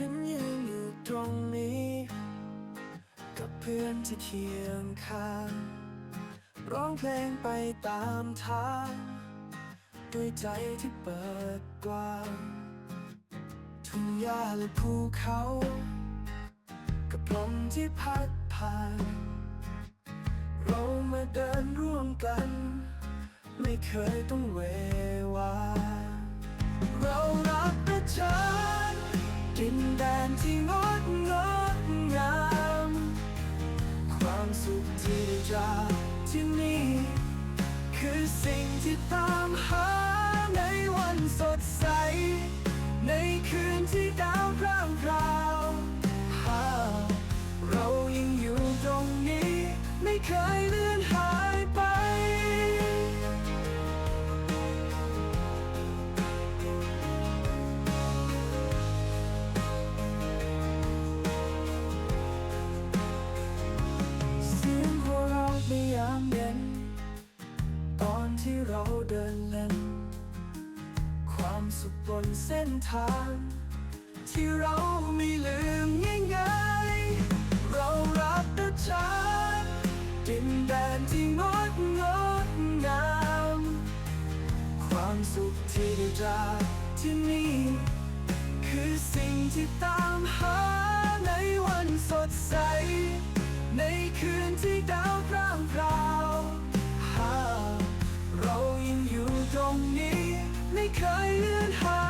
ฉันยังอยู่ตรงนี้ กับเพื่อนที่เคียงข้าง ร้องเพลงไปตามทาง ด้วยใจที่เปิดกว้างทุ่งหญ้าและภูเขา กับลมที่พัดผ่าน เรามาเดินร่วมกัน ไม่เคยต้อง ที่งดงดงาม ความสุขที่ได้จากที่นี่ คือสิ่งที่ตามหาในวันสดใส ในคืนที่ดาวพร่างพราวหาเรายังอยู่ตรงนี้ ไม่เคยลื ที่เราเดินเล่นความสุขบนเส้นทาง ที่เราไม่ลืมง่ายๆเรารักประชาดินแดนที่งดงดงาม ความสุขที่ได้จากที่นี่ คือสิ่งที่ตามหาในวันสดใส ในคืนที่ดาวพร่างพราย I and high.